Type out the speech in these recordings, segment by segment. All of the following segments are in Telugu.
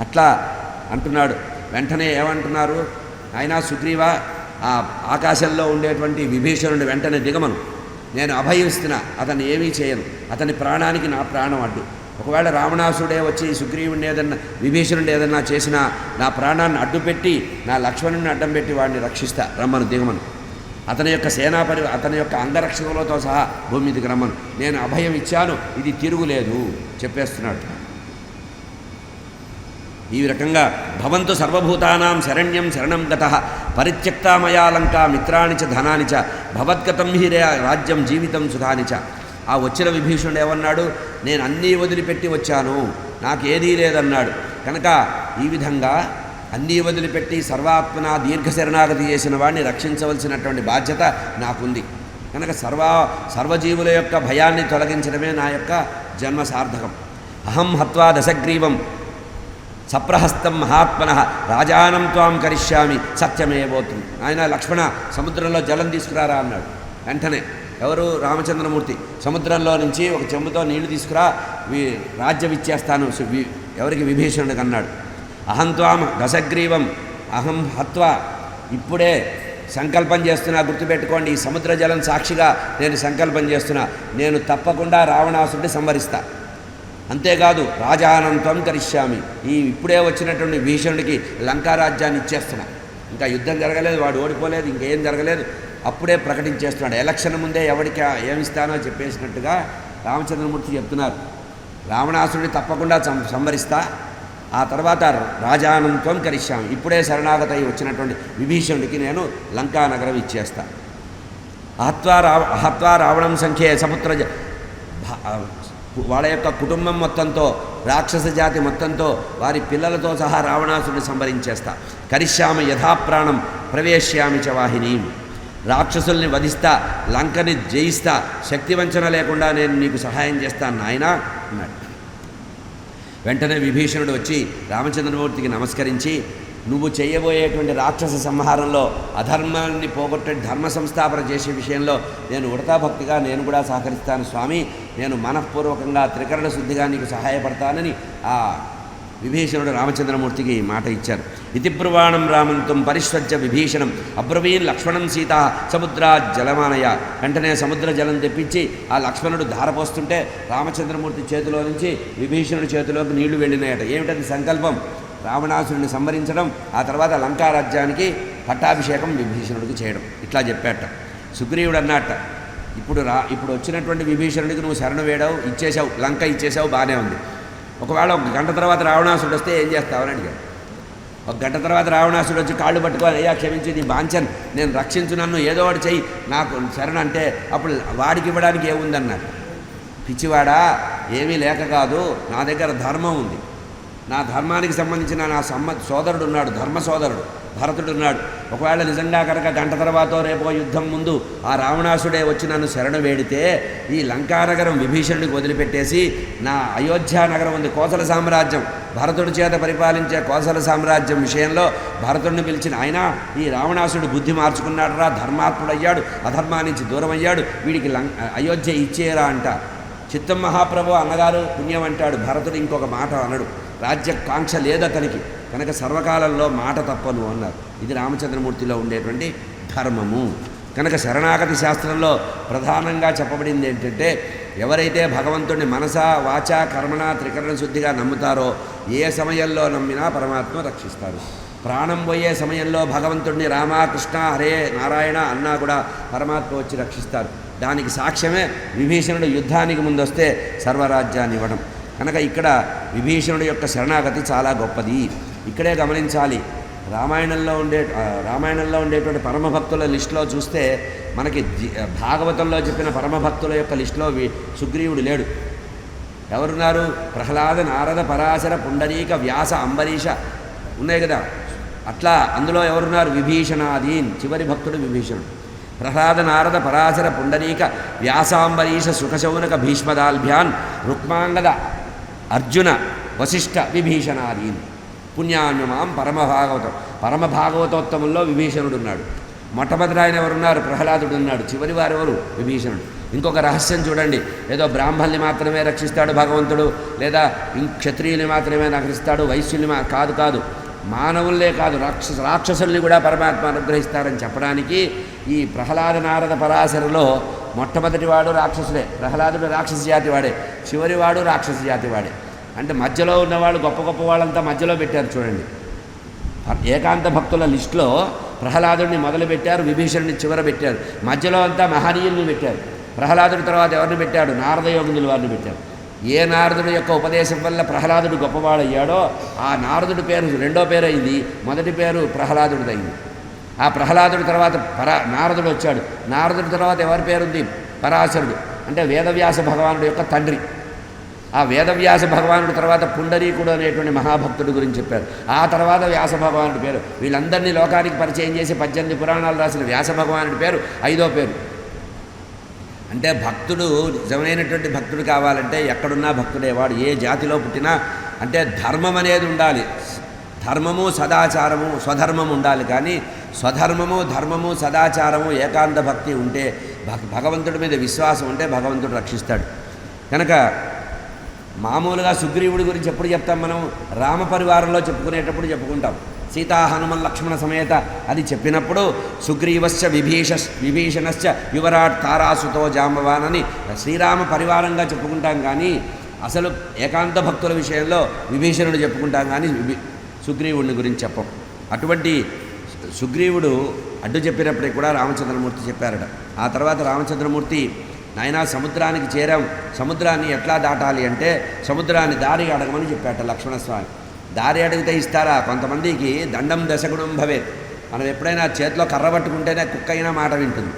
అట్లా అంటున్నాడు. వెంటనే ఏమంటున్నారు? ఆయన సుగ్రీవ ఆ ఆకాశంలో ఉండేటువంటి విభీషణుడు వెంటనే దిగమను. నేను అభయిస్తున్నా అతన్ని ఏమీ చేయను. అతని ప్రాణానికి నా ప్రాణం అడ్డు. ఒకవేళ రావణాసుడే వచ్చి సుగ్రీవుని ఏదన్నా విభీషణుడు ఏదన్నా చేసినా నా ప్రాణాన్ని అడ్డుపెట్టి నా లక్ష్మణుని అడ్డం పెట్టి వాడిని రక్షిస్తా. రమ్మను దిగమను. అతని యొక్క సేనాపరి అతని యొక్క అంగరక్షకులతో సహా భూమి మీదకి రమ్మను. నేను అభయం ఇచ్చాను ఇది తిరుగులేదు చెప్పేస్తున్నాడు. ఈ రకంగా భవంతు సర్వభూతానాం శరణ్యం శరణం గత పరిత్యక్తామయాలంకా మిత్రాని మిత్రాణి చ ధనాని చ భవద్గతం హి రాజ్యం జీవితం సుఖాని చ. ఆ వచ్చిన విభీషణుడు ఏమన్నాడు? నేను అన్నీ వదిలిపెట్టి వచ్చాను. నాకు ఏదీ లేదన్నాడు. కనుక ఈ విధంగా అన్నీ వదిలిపెట్టి సర్వాత్మన దీర్ఘ శరణాగతి చేసిన వాడిని రక్షించవలసినటువంటి బాధ్యత నాకుంది. కనుక సర్వ సర్వజీవుల యొక్క భయాన్ని తొలగించడమే నా యొక్క జన్మ సార్థకం. అహం హత్వా దశగ్రీవం సప్రహస్తం మహాత్మన రాజానం త్వాం కరిష్యామి సత్యమేవోతుంది ఆయన లక్ష్మణ సముద్రంలో జలం తీసుకురారా అన్నాడు. వెంటనే ఎవరు? రామచంద్రమూర్తి. సముద్రంలో నుంచి ఒక చెంబుతో నీళ్ళు తీసుకురా వి రాజ్యం ఇచ్చేస్తాను ఎవరికి విభీషణుడికి అన్నాడు. అహం త్వాం దశగ్రీవం అహం హత్వ. ఇప్పుడే సంకల్పం చేస్తున్నా గుర్తుపెట్టుకోండి ఈ సముద్ర జలం సాక్షిగా నేను సంకల్పం చేస్తున్నా. నేను తప్పకుండా రావణాసుడిని సంవరిస్తా. అంతేకాదు రాజానంతం కరిష్యామి. ఈ ఇప్పుడే వచ్చినటువంటి భీషణుడికి లంకారాజ్యాన్ని ఇచ్చేస్తున్నా. ఇంకా యుద్ధం జరగలేదు వాడు ఓడిపోలేదు ఇంకేం జరగలేదు. అప్పుడే ప్రకటించేస్తున్నాడు. ఎలక్షన్ ముందే ఎవరికి ఏమిస్తానో చెప్పేసినట్టుగా రామచంద్రమూర్తి చెప్తున్నారు. రావణాసుడిని తప్పకుండా సం- సంవరిస్తా ఆ తర్వాత రాజానంతం కరిష్యామి. ఇప్పుడే శరణాగత అయి వచ్చినటువంటి విభీషణుడికి నేను లంకా నగరం ఇచ్చేస్తా. అహత్వా రావ అహత్వా రావణం సంఖ్యే సముద్ర వాళ్ళ యొక్క కుటుంబం మొత్తంతో రాక్షస జాతి మొత్తంతో వారి పిల్లలతో సహా రావణాసుడిని సంహరించేస్తా. కరిష్యామ యథాప్రాణం ప్రవేశ్యామి చ వాహిని. రాక్షసుల్ని వధిస్తా లంకని జయిస్తా శక్తివంచన లేకుండా నేను నీకు సహాయం చేస్తాను నాయనా అన్నాడు. వెంటనే విభీషణుడు వచ్చి రామచంద్రమూర్తికి నమస్కరించి నువ్వు చేయబోయేటువంటి రాక్షస సంహారంలో అధర్మాన్ని పోగొట్టే ధర్మ సంస్థాపన చేసే విషయంలో నేను ఉడతాభక్తిగా నేను కూడా సహకరిస్తాను స్వామి. నేను మనఃపూర్వకంగా త్రికరణ శుద్ధిగా నీకు సహాయపడతానని ఆ విభీషణుడు రామచంద్రమూర్తికి మాట ఇచ్చారు. ఇతి బ్రువాణం రామంతం పరిష్వజ్య విభీషణం అబ్రవీన్ లక్ష్మణం సీత సముద్ర జలమానయ. వెంటనే సముద్ర జలం తెప్పించి ఆ లక్ష్మణుడు ధారపోస్తుంటే రామచంద్రమూర్తి చేతిలో నుంచి విభీషణుడి చేతిలోకి నీళ్ళు వెళ్ళినాయట. ఏమిటది సంకల్పం? రావణాసురుని సంహరించడం ఆ తర్వాత లంకా రాజ్యానికి పట్టాభిషేకం విభీషణుడికి చేయడం. ఇట్లా చెప్పాట. సుగ్రీవుడు అన్నట్ట ఇప్పుడు రా ఇప్పుడు వచ్చినటువంటి విభీషణుడికి నువ్వు శరణు వేయడావు ఇచ్చేసావు లంక ఇచ్చేసావు బాగానే ఉంది. ఒకవేళ ఒక గంట తర్వాత రావణాసుడు వస్తే ఏం చేస్తావని అడిగాడు. ఒక గంట తర్వాత రావణాసుడు వచ్చి కాళ్ళు పట్టుకొని అయ్యా క్షమించి నీ బాంచన్ నేను రక్షించు నన్ను ఏదో ఒకటి చెయ్యి నాకు శరణ అంటే అప్పుడు వాడికి ఇవ్వడానికి ఏముందన్నాడు. పిచ్చివాడా ఏమీ లేక కాదు నా దగ్గర ధర్మం ఉంది. నా ధర్మానికి సంబంధించిన నా సమ్మ సోదరుడు ఉన్నాడు ధర్మ సోదరుడు భరతుడు ఉన్నాడు. ఒకవేళ నిజంగా కనుక గంట తర్వాత రేపో యుద్ధం ముందు ఆ రావణాసుడే వచ్చి నన్ను శరణు వేడితే ఈ లంకానగరం విభీషణుడికి వదిలిపెట్టేసి నా అయోధ్య నగరం ఉంది. కోసల సామ్రాజ్యం భరతుడి చేత పరిపాలించే కోసల సామ్రాజ్యం విషయంలో భరతుడిని పిలిచిన ఆయన ఈ రావణాసుడు బుద్ధి మార్చుకున్నాడురా ధర్మాత్ముడయ్యాడు అధర్మానికి దూరం అయ్యాడు వీడికి లం అయోధ్య ఇచ్చేరా అంట. చిత్తం మహాప్రభు అన్నగారు పుణ్యం అంటాడు భరతుడు ఇంకొక మాట అనడు. రాజ్యకాంక్ష లేదతనికి కనుక సర్వకాలంలో మాట తప్పను అన్నారు. ఇది రామచంద్రమూర్తిలో ఉండేటువంటి ధర్మము. కనుక శరణాగతి శాస్త్రంలో ప్రధానంగా చెప్పబడింది ఏంటంటే ఎవరైతే భగవంతుడిని మనస వాచ కర్మణ త్రికరణ శుద్ధిగా నమ్ముతారో ఏ సమయంలో నమ్మినా పరమాత్మ రక్షిస్తారు. ప్రాణం పోయే సమయంలో భగవంతుడిని రామ కృష్ణ హరే నారాయణ అన్నా కూడా పరమాత్మ వచ్చి రక్షిస్తారు. దానికి సాక్ష్యమే విభీషణుడు యుద్ధానికి ముందొస్తే సర్వరాజ్యాన్ని ఇవ్వడం. కనుక ఇక్కడ విభీషణుడి యొక్క శరణాగతి చాలా గొప్పది. ఇక్కడే గమనించాలి. రామాయణంలో ఉండే రామాయణంలో ఉండేటువంటి పరమభక్తుల లిస్టులో చూస్తే మనకి భాగవతంలో చెప్పిన పరమభక్తుల యొక్క లిస్టులో సుగ్రీవుడు లేడు. ఎవరున్నారు? ప్రహ్లాద నారద పరాశర పుండరీక వ్యాస అంబరీష ఉన్నాయి కదా. అట్లా అందులో ఎవరున్నారు? విభీషణాదీన్ చివరి భక్తుడు విభీషణుడు. ప్రహ్లాద నారద పరాశర పుండరీక వ్యాసాంబరీష సుఖశౌనక భీష్మదాల్భ్యాన్ రుక్మాంగద అర్జున వశిష్ఠ విభీషణాదీన్. పుణ్యాన్యమాం పరమభాగవతం. పరమభాగవతోత్తముల్లో విభీషణుడు ఉన్నాడు మొట్టమొదటి ఆయన ఎవరున్నారు? ప్రహ్లాదుడు ఉన్నాడు చివరి వారు ఎవరు విభీషణుడు. ఇంకొక రహస్యం చూడండి. ఏదో బ్రాహ్మణ్ని మాత్రమే రక్షిస్తాడు భగవంతుడు లేదా క్షత్రియుని క్షత్రియుల్ని మాత్రమే రక్షిస్తాడు వైశ్యుల్ని మా కాదు కాదు. మానవుల్లే కాదు రాక్షస రాక్షసుల్ని కూడా పరమాత్మ అనుగ్రహిస్తారని చెప్పడానికి ఈ ప్రహ్లాద నారద పరాశరలో మొట్టమొదటివాడు రాక్షసుడే. ప్రహ్లాదుడు రాక్షస జాతి వాడే. చివరివాడు రాక్షస జాతి వాడే. అంటే మధ్యలో ఉన్నవాళ్ళు గొప్ప గొప్ప వాళ్ళంతా మధ్యలో పెట్టారు చూడండి. ఏకాంత భక్తుల లిస్టులో ప్రహ్లాదుడిని మొదలు పెట్టారు విభీషణుని చివర పెట్టారు. మధ్యలో అంతా మహనీయుల్ని పెట్టారు. ప్రహ్లాదుడి తర్వాత ఎవరిని పెట్టాడు? నారదయోగులు వారిని పెట్టారు. ఏ నారదుడి యొక్క ఉపదేశం వల్ల ప్రహ్లాదుడు గొప్పవాడయ్యాడో ఆ నారదుడి పేరు రెండో పేరు అయింది. మొదటి పేరు ప్రహ్లాదుడిది ఆ ప్రహ్లాదుడి తర్వాత పరా నారదుడు వచ్చాడు. నారదుడి తర్వాత ఎవరి పేరుంది? పరాశరుడు. అంటే వేదవ్యాస భగవానుడు యొక్క తండ్రి. ఆ వేదవ్యాస భగవానుడి తర్వాత పుండరీకుడు అనేటువంటి మహాభక్తుడి గురించి చెప్పారు. ఆ తర్వాత వ్యాస భగవానుడి పేరు. వీళ్ళందరినీ లోకానికి పరిచయం చేసి పద్దెనిమిది పురాణాలు రాసిన వ్యాస భగవానుడి పేరు ఐదో పేరు. అంటే భక్తుడు నిజమైనటువంటి భక్తుడు కావాలంటే ఎక్కడున్నా భక్తుడే. వాడు ఏ జాతిలో పుట్టినా అంటే ధర్మం అనేది ఉండాలి. ధర్మము సదాచారము స్వధర్మం ఉండాలి. కానీ స్వధర్మము ధర్మము సదాచారము ఏకాంత భక్తి ఉంటే భగ- భగవంతుడి మీద విశ్వాసం ఉంటే భగవంతుడు రక్షిస్తాడు. కనుక మామూలుగా సుగ్రీవుడి గురించి ఎప్పుడు చెప్తాం మనం? రామ పరివారంలో చెప్పుకునేటప్పుడు చెప్పుకుంటాం. సీతా హనుమన్ లక్ష్మణ సమేత అది చెప్పినప్పుడు సుగ్రీవశ్చ విభీష విభీషణశ్చ యువరాట్ తారాసుతో జాంబవాన్ అని శ్రీరామ పరివారంగా చెప్పుకుంటాం కానీ అసలు ఏకాంత భక్తుల విషయంలో విభీషణుడు చెప్పుకుంటాం కానీ సుగ్రీవుడిని గురించి చెప్పం. అటువంటి సుగ్రీవుడు అడ్డు చెప్పినప్పటికీ కూడా రామచంద్రమూర్తి చెప్పారట. ఆ తర్వాత రామచంద్రమూర్తి నాయనా సముద్రానికి చేరాం. సముద్రాన్ని ఎట్లా దాటాలి అంటే సముద్రాన్ని దారి అడగమని చెప్పాట లక్ష్మణస్వామి. దారి అడిగితే ఇస్తారా? కొంతమందికి దండం దశగుణం భవేత్. మనం ఎప్పుడైనా చేతిలో కర్ర పట్టుకుంటేనే కుక్క అయినా మాట వింటుంది.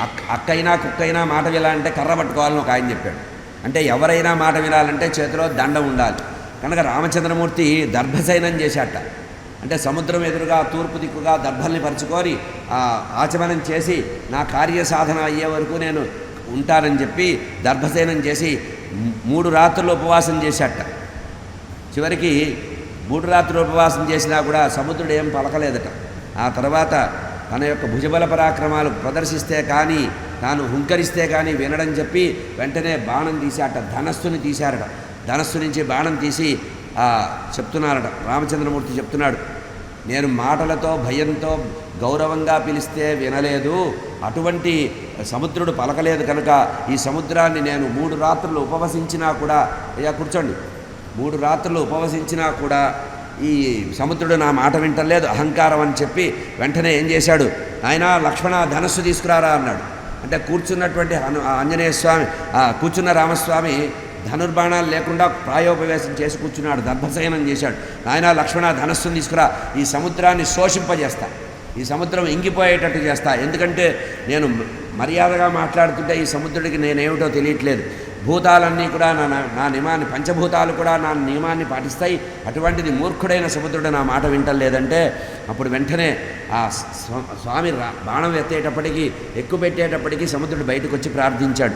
అక్ అక్కైనా కుక్కైనా మాట వినాలంటే కర్ర పట్టుకోవాలని ఒక ఆయన చెప్పాడు. అంటే ఎవరైనా మాట వినాలంటే చేతిలో దండం ఉండాలి. కనుక రామచంద్రమూర్తి దర్భశయనం చేశాట. అంటే సముద్రం ఎదురుగా తూర్పు దిక్కుగా దర్భల్ని పరుచుకొని ఆచమనం చేసి నా కార్య సాధన అయ్యే వరకు నేను ఉంటానని చెప్పి దర్భసేనం చేసి మూడు రాత్రులు ఉపవాసం చేశాట. చివరికి మూడు రాత్రులు ఉపవాసం చేసినా కూడా సముద్రుడు ఏం పలకలేదట. ఆ తర్వాత తన యొక్క భుజబల పరాక్రమాలు ప్రదర్శిస్తే కానీ తాను హుంకరిస్తే కానీ వినడం చెప్పి వెంటనే బాణం తీశాట ధనస్సుని తీశారట. ధనస్సు నుంచి బాణం తీసి చెప్తున్నారట. రామచంద్రమూర్తి చెప్తున్నాడు. నేను మాటలతో భయంతో గౌరవంగా పిలిస్తే వినలేదు. అటువంటి సముద్రుడు పలకలేదు కనుక ఈ సముద్రాన్ని నేను మూడు రాత్రులు ఉపవసించినా కూడా అయ్యా కూర్చోండి. మూడు రాత్రులు ఉపవసించినా కూడా ఈ సముద్రుడు నా మాట వింటలేదు. అహంకారం అని చెప్పి వెంటనే ఏం చేశాడు? ఆయన లక్ష్మణ ధనస్సు తీసుకురారా అన్నాడు. అంటే కూర్చున్నటువంటి హను ఆంజనేయ స్వామి కూర్చున్న రామస్వామి ధనుర్బాణాలు లేకుండా ప్రాయోపవేశం చేసి కూర్చున్నాడు దర్భశయనం చేశాడు. నాయన లక్ష్మణ ధనస్సును తీసుకురా. ఈ సముద్రాన్ని శోషింపజేస్తా. ఈ సముద్రం ఇంగిపోయేటట్టు చేస్తా. ఎందుకంటే నేను మర్యాదగా మాట్లాడుతుంటే ఈ సముద్రుడికి నేనేమిటో తెలియట్లేదు. భూతాలన్నీ కూడా నా నా- నా నియమాన్ని పంచభూతాలు కూడా నా నియమాన్ని పాటిస్తాయి. అటువంటిది మూర్ఖుడైన సముద్రుడు నా మాట వింటలేదంటే అప్పుడు వెంటనే ఆ స్వామి బాణం ఎత్తేటప్పటికీ ఎక్కుపెట్టేటప్పటికీ సముద్రుడు బయటకు వచ్చి ప్రార్థించాడు.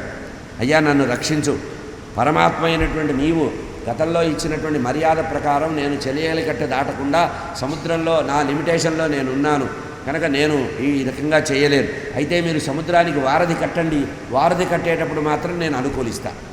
అయ్యా నన్ను రక్షించు. పరమాత్మ అయినటువంటి నీవు గతంలో ఇచ్చినటువంటి మర్యాద ప్రకారం నేను చెలియలి కట్ట దాటకుండా సముద్రంలో నా లిమిటేషన్లో నేను ఉన్నాను కనుక నేను ఈ రకంగా చేయలేను. అయితే మీరు సముద్రానికి వారధి కట్టండి. వారధి కట్టేటప్పుడు మాత్రం నేను అనుకూలిస్తాను